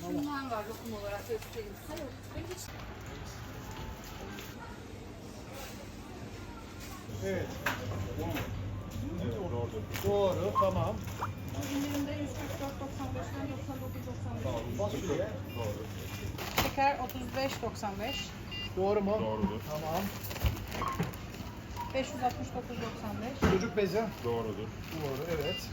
Şundan var lokum olarak göstereyim size. Ben hiç Evet. Doğru, tamam. indirimde 144.95'ten 99.95. Fasulye. Şeker 35.95. Doğru mu? Doğrudur. Tamam. 569.95. Çocuk bezi. Doğrudur. Doğru, evet.